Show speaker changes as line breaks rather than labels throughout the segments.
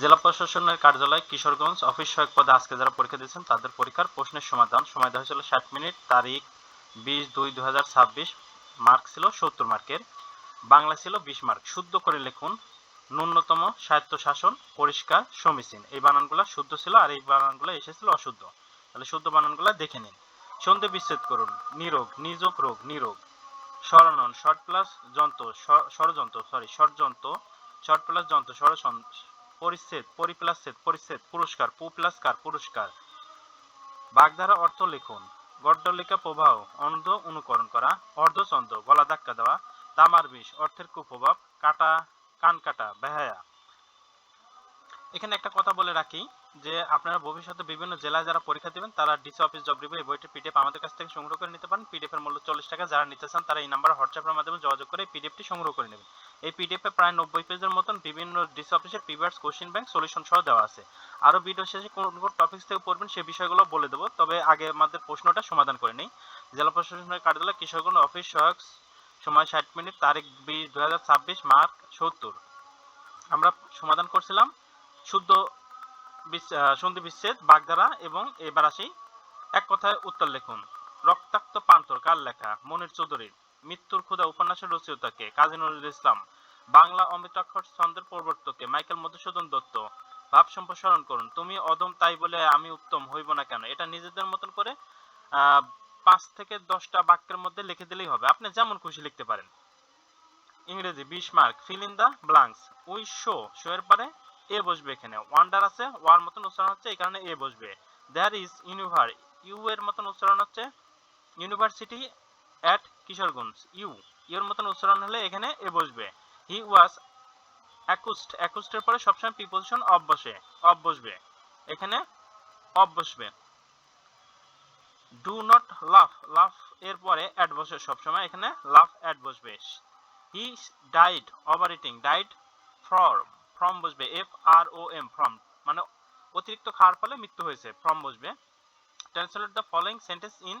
জেলা প্রশাসনের কার্যালয়, কিশোরগঞ্জ অফিস সহায়ক পদে আজকে যারা পরীক্ষা দিয়েছেন, তাদের পরীক্ষার প্রশ্নের সমাধান। সময় দেওয়া হয়েছিল ষাট মিনিট, তারিখ বিশ দুই দু মার্ক ছিল সত্তর মার্কের। বাংলা ছিল বিশ মার্ক। শুদ্ধ করে লিখুন, ন্যূনতম সাহিত্য শাসন পরিষ্কার, সমীচীন। এই বানানগুলো শুদ্ধ ছিল আর এই বানানগুলো এসেছিল অশুদ্ধ। তাহলে শুদ্ধ বানানগুলো দেখে নিন। সন্ধি বিচ্ছেদ করুন। নিরোগ, নিযোগ রোগ, নিরোগ। সরণন শর্ট প্লাস যন্ত্র ষড়যন্ত্র সরি ষড়যন্ত্র শর্ট প্লাস যন্ত্র ষড়যন্ত্র পরিচ্ছেদ পরি পরিচ্ছেদ, পুরস্কার পু প্লাস কার পুরস্কার। বাগধারা অর্থ লিখুন। গড্ডলেখা প্রবাহ, অন্ধ, অনুকরণ করা। অর্ধচন্দ্র, গলা ধাক্কা দেওয়া। তামার বিষ, অর্থের কুপ্রভাব। কাটা, কান কাটা, বেহায়া। এখানে একটা কথা বলে রাখি। যে আপনারা ভবিষ্যতে বিভিন্ন জেলায় যারা পরীক্ষা দিবেন, তারা ডিসি অফিস জব রিভিউ এই বইটির পিডিএফ আমাদের কাছ থেকে সংগ্রহ করে নিতে পারেন। পিডিএফ এর মূল্য চল্লিশ টাকা। যারা নিতে চান, তারা এই নাম্বার হোয়াটসঅ্যাপের মাধ্যমে যোগাযোগ করে পিডিএফটি সংগ্রহ করে নেবেন। এই পিডিএফ এ প্রায় নব্বই পেজের মতন বিভিন্ন ডিসি অফিসের প্রিভিয়াস কোশ্চেন ব্যাংক সলিউশন সহ দেওয়া আছে। আরও ভিডিও শেষে কোন কোন টপিকস থেকে পড়বেন সেই বিষয়গুলো বলে দেবো। তবে আগে আমাদের প্রশ্নটা সমাধান করে নেই। জেলা প্রশাসনের কার্যালয়, কিশোরগঞ্জ অফিস সহায়ক সময় ষাট মিনিট, তারিখ বিশ ছাব্বিশ মার্ক সত্তর। আমরা সমাধান করছিলাম। শুদ্ধ সন্ধি বিচ্ছেদ, বাগধারা এবং এবার আসি এক কথায় উত্তর লিখুন। রক্তাক্ত পান্তর কার লেখা? মনির চৌধুরীর মৃত্যুর ক্ষুদা উপন্যাসের রচয়িতাকে? কাজী নজরুল ইসলাম। বাংলা অমৃতাক্ষর ছন্দের প্রবর্তকে? মাইকেল মধুসূদন দত্ত। ভাব সম্প্রসারণ করুন। তুমি অদম তাই বলে আমি উত্তম হইব না কেন? এটা নিজেদের মতন করে পাঁচ থেকে দশটা বাক্যের মধ্যে লিখে দিলেই হবে। আপনি যেমন খুশি লিখতে পারেন। ইংরেজি বিশ mark, fill in the blanks. We show show এর পরে এ বসবে এখানে। ওয়ান্ডার আছে ওয়ার মতন উচ্চারণ হচ্ছে, এই কারণে এ বসবে। দেয়ার ইজ ইউনিভার ইউ এর মতন উচ্চারণ হচ্ছে university at Kishoreganj you your মতন উচ্চারণ হলে এখানে এ বসবে। হি ওয়াজ অ্যাকুস্ট অ্যাকুস্টের পরে সবসময় প্রিপোজিশন অফ বসে অফ বসবে। এখানে অফ বসবে। ডু নট লাফ লাফ এর পরে অ্যাড বসে সবসময়, এখানে লাফ অ্যাড বসবে। He died eating died from from বসবে F R O M from মানে অতিরিক্ত খাওয়ার ফলে মৃত্যু হয়েছে ফ্রম বসবে। Translate the following sentence in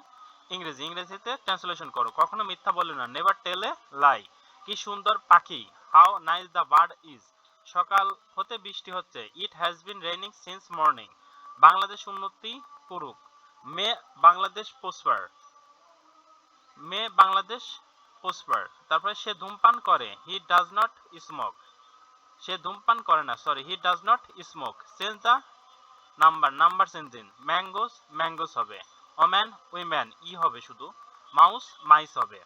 ইংরেজি। ইংরেজিতে ট্রান্সলেশন করো। কখনো মিথ্যা বলে না। নেভার টেল লাই কি সুন্দর পাখি। How nice the bird is সকাল হতে বৃষ্টি হচ্ছে। It has been raining since morning Bangladesh উন্নতি করুক। May Bangladesh prosper may Bangladesh prosper তারপরে সে ধূমপান করে। হি ডাজ নট স্মোক সে ধূমপান করে না sorry he does not smoke change the number number changing mangoes mangoes হবে। ওম্যান উইম্যান ই হবে শুধু। মাউস মাইস হবে।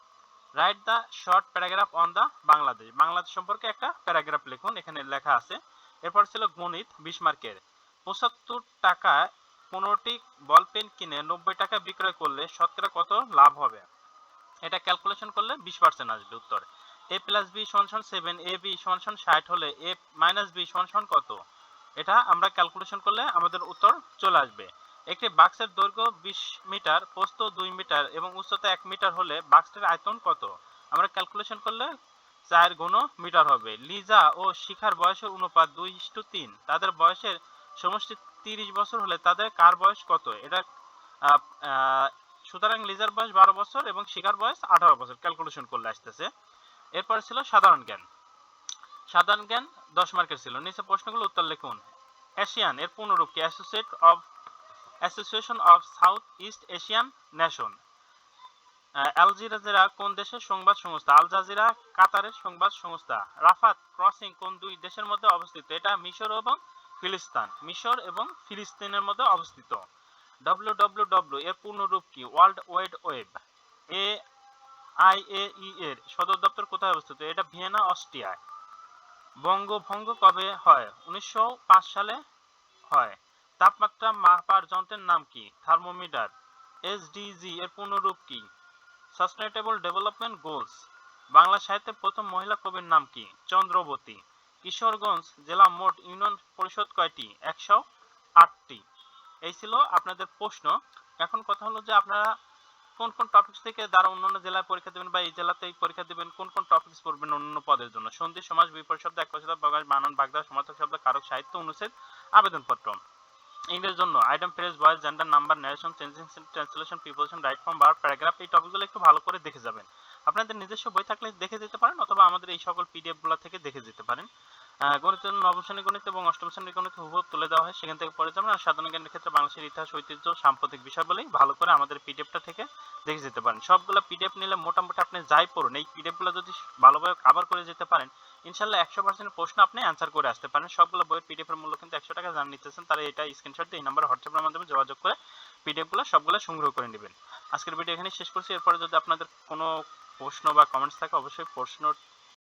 Write the short paragraph on the Bangladesh Bangladesh সম্পর্কে একটা প্যারাগ্রাফ লিখুন, এখানে লেখা আছে। এরপর ছিল গণিত, বিশ মার্কের। পঁচাত্তর টাকা পনেরোটি বল পেন কিনে নব্বই টাকা বিক্রয় করলে শতকরা কত লাভ হবে? এটা ক্যালকুলেশন করলে বিশ পার্সেন্ট আসবে উত্তর। এ প্লাস বি সমান সেভেন এ বি সমান ষাট হলে এ মাইনাস বি সমান কত? এটা আমরা ক্যালকুলেশন করলে আমাদের উত্তর চলে আসবে। একটি বাক্সের দৈর্ঘ্য বিশ মিটার, প্রস্থ দুই মিটার এবং উচ্চতা এক মিটার হলে বাক্সটির আয়তন কত? আমরা ক্যালকুলেশন করলে চার গুণ মিটার হবে। লিজা ও শিখার বয়সের অনুপাত দুই ইস্টু তিন। তাদের বয়সের সমষ্টি তিরিশ বছর হলে তাদের কার বয়স কত? এটা সুতরাং লিজার বয়স বারো বছর এবং শিখার বয়স আঠারো বছর। ক্যালকুলেশন করলে আসতেছে। এরপর ছিল সাধারণ জ্ঞান। সাধারণ জ্ঞান দশ মার্কের ছিল। নিচে প্রশ্নগুলো উত্তর লিখুন। এশিয়ান, এর পূর্ণরূপ কি? Associate of association of south east Asian nation Al Jazeera কোন দেশের সংবাদ সংস্থা? আল জাজিরা কাতারের সংবাদ সংস্থা। রাফাত ক্রসিং কোন দুই দেশের মধ্যে অবস্থিত? এটা মিশর এবং ফিলিস্তান। মিশর এবং ফিলিস্তিনের মধ্যে অবস্থিত। Www এর পূর্ণরূপ কি? ওয়ার্ল্ড ওয়াইড ওয়েব এ আইএই এর সদর দপ্তর কোথায় অবস্থিত? এটা ভিয়েনা অস্ট্রিয়ায় বঙ্গভঙ্গ কবে হয়? উনিশশো সালে হয়। তাপমাত্রা মাপার যন্ত্রের নাম কি? থার্মোমিটার। এসডিজি, এর পূর্ণরূপ কি? Sustainable development goals. বাংলা সাহিত্যের প্রথম মহিলা কবির নাম কি? চন্দ্রবতী। কিশোরগঞ্জ জেলা মোট ইউনিয়ন পরিষদ কয়টি? একশো আটটি। এই ছিল আপনাদের প্রশ্ন। এখন কথা হলো যে আপনারা কোন কোন টপিকস থেকে দ্বারা অন্যান্য জেলায় পরীক্ষা দেবেন বা এই জেলাতেই পরীক্ষা দেবেন, কোন কোন টপিকস পড়বেন অন্যান্য পদের জন্য? সন্ধি, সমাজ, বিপরীত শব্দ এক শব্দ বাগান বানান, বাগদা, সমার্থক শব্দ, কারক, সাহিত্য, অনুচ্ছেদ, আবেদনপত্র। ইংরেজির জন্য item phrase voice gender number narration changing translation preposition right form বার প্যারাগ্রাফ এই টপিকগুলো একটু ভালো করে দেখে যাবেন। আপনাদের নিজস্ব বই থাকলে দেখে যেতে পারেন, অথবা আমাদের এই সকল পিডিএফগুলো থেকে দেখে যেতে পারেন। গণিত নবম গণিত এবং অষ্টম শ্রেণি গণিত হুবহু তুলে দেওয়া হয়। সেখান থেকে পড়ে যাবেন আর সাধারণ জ্ঞানের ক্ষেত্রে বাংলাদেশের ইতিহাস, ঐতিহ্য, সাম্প্রতিক বিষয়গুলি ভালো করে আমাদের পিডিএফটা থেকে দেখে যেতে পারেন। সবগুলো পিডিএফ নিলে মোটামুটি আপনি যাই পড়ুন, এই পিডিএফগুলো যদি ভালোভাবে কভার করে যেতে পারেন, ইনশাল্লাহ একশো পার্সেন্ট প্রশ্ন আপনি অ্যান্সার করে আসতে পারেন। সবগুলো বইয়ের পিডিএফ এর মূল্য কিন্তু একশো টাকা জান নিতেছেন, তারা এটা স্ক্রিনশট দিয়ে এই নাম্বার হোয়াটসঅ্যাপের মাধ্যমে যোগাযোগ করে পিডিএফগুলো সবগুলো সংগ্রহ করে নেবেন। আজকের ভিডিও এখানে শেষ করছি। এরপরে যদি আপনাদের কোনো প্রশ্ন বা কমেন্টস থাকে, অবশ্যই প্রশ্ন